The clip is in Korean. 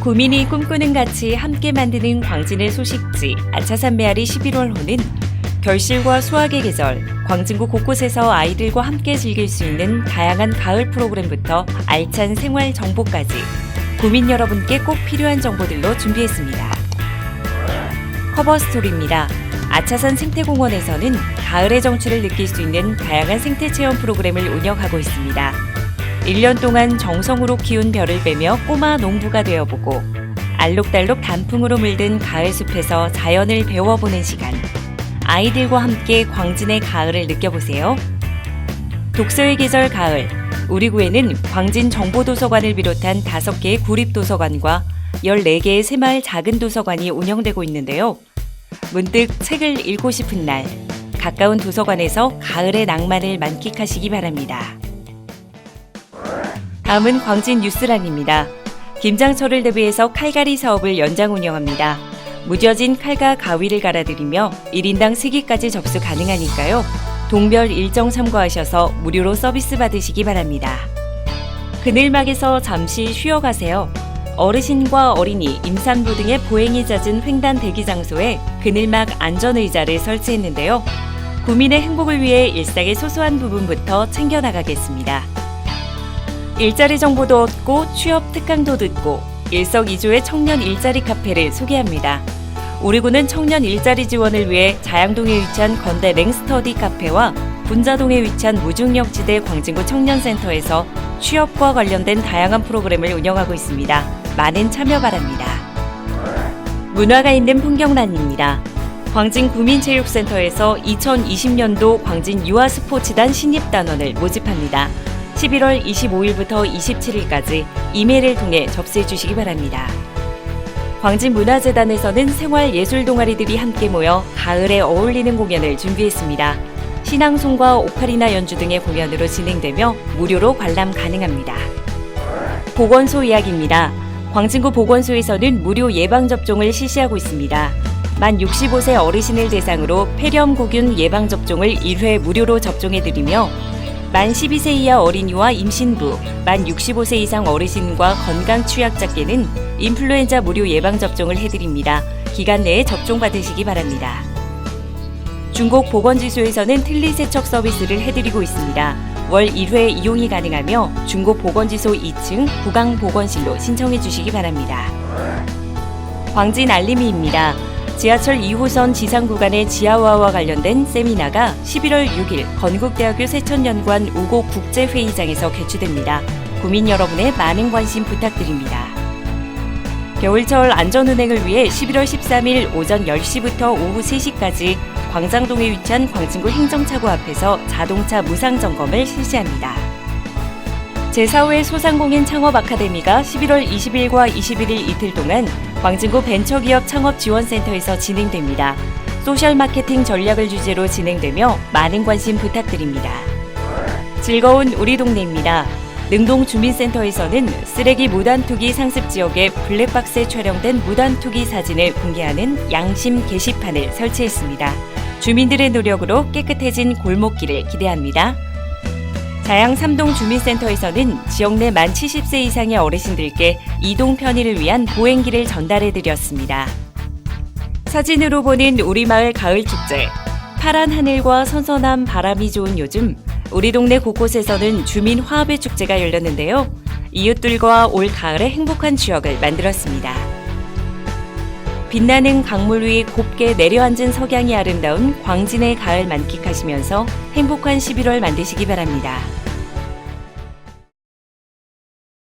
구민이 꿈꾸는 가치 함께 만드는 광진의 소식지 아차산 메아리 11월호는 결실과 수확의 계절, 광진구 곳곳에서 아이들과 함께 즐길 수 있는 다양한 가을 프로그램부터 알찬 생활 정보까지 구민 여러분께 꼭 필요한 정보들로 준비했습니다. 커버 스토리입니다. 아차산 생태공원에서는 가을의 정취를 느낄 수 있는 다양한 생태 체험 프로그램을 운영하고 있습니다. 1년 동안 정성으로 키운 별을 빼며 꼬마 농부가 되어보고 알록달록 단풍으로 물든 가을 숲에서 자연을 배워보는 시간. 아이들과 함께 광진의 가을을 느껴보세요. 독서의 계절 가을. 우리 구에는 광진 정보도서관을 비롯한 5개의 구립도서관과 14개의 새마을 작은 도서관이 운영되고 있는데요. 문득 책을 읽고 싶은 날, 가까운 도서관에서 가을의 낭만을 만끽하시기 바랍니다. 다음은 광진 뉴스란입니다. 김장철을 대비해서 칼갈이 사업을 연장 운영합니다. 무뎌진 칼과 가위를 갈아드리며 1인당 3개까지 접수 가능하니까요. 동별 일정 참고하셔서 무료로 서비스 받으시기 바랍니다. 그늘막에서 잠시 쉬어가세요. 어르신과 어린이, 임산부 등의 보행이 잦은 횡단 대기 장소에 그늘막 안전의자를 설치했는데요. 구민의 행복을 위해 일상의 소소한 부분부터 챙겨나가겠습니다. 일자리 정보도 얻고 취업 특강도 듣고 일석이조의 청년 일자리 카페를 소개합니다. 우리 군은 청년 일자리 지원을 위해 자양동에 위치한 건대 랭스터디 카페와 분자동에 위치한 무중력지대 광진구 청년센터에서 취업과 관련된 다양한 프로그램을 운영하고 있습니다. 많은 참여 바랍니다. 문화가 있는 풍경란입니다. 광진 구민체육센터에서 2020년도 광진 유아스포츠단 신입단원을 모집합니다. 11월 25일부터 27일까지 이메일을 통해 접수해 주시기 바랍니다. 광진문화재단에서는 생활 예술 동아리들이 함께 모여 가을에 어울리는 공연을 준비했습니다. 신앙송과 오카리나 연주 등의 공연으로 진행되며 무료로 관람 가능합니다. 보건소 이야기입니다. 광진구 보건소에서는 무료 예방접종을 실시하고 있습니다. 만 65세 어르신을 대상으로 폐렴구균 예방접종을 1회 무료로 접종해드리며 만 12세 이하 어린이와 임신부, 만 65세 이상 어르신과 건강 취약자께는 인플루엔자 무료 예방접종을 해드립니다. 기간 내에 접종받으시기 바랍니다. 중국 보건지소에서는 틀니세척 서비스를 해드리고 있습니다. 월 1회 이용이 가능하며 중국 보건지소 2층 구강보건실로 신청해 주시기 바랍니다. 광진 알림이입니다. 지하철 2호선 지상 구간의 지하화와 관련된 세미나가 11월 6일 건국대학교 세천연구원 우고 국제회의장에서 개최됩니다. 구민 여러분의 많은 관심 부탁드립니다. 겨울철 안전운행을 위해 11월 13일 오전 10시부터 오후 3시까지 광장동에 위치한 광진구 행정차고 앞에서 자동차 무상 점검을 실시합니다. 제4회 소상공인 창업 아카데미가 11월 20일과 21일 이틀 동안 광진구 벤처기업 창업지원센터에서 진행됩니다. 소셜 마케팅 전략을 주제로 진행되며 많은 관심 부탁드립니다. 즐거운 우리 동네입니다. 능동 주민센터에서는 쓰레기 무단 투기 상습 지역에 블랙박스에 촬영된 무단 투기 사진을 공개하는 양심 게시판을 설치했습니다. 주민들의 노력으로 깨끗해진 골목길을 기대합니다. 자양 삼동 주민센터에서는 지역 내 만 70세 이상의 어르신들께 이동 편의를 위한 보행기를 전달해 드렸습니다. 사진으로 보는 우리 마을 가을 축제. 파란 하늘과 선선한 바람이 좋은 요즘 우리 동네 곳곳에서는 주민 화합의 축제가 열렸는데요. 이웃들과 올 가을의 행복한 추억을 만들었습니다. 빛나는 강물 위 곱게 내려앉은 석양이 아름다운 광진의 가을 만끽하시면서 행복한 11월 만드시기 바랍니다.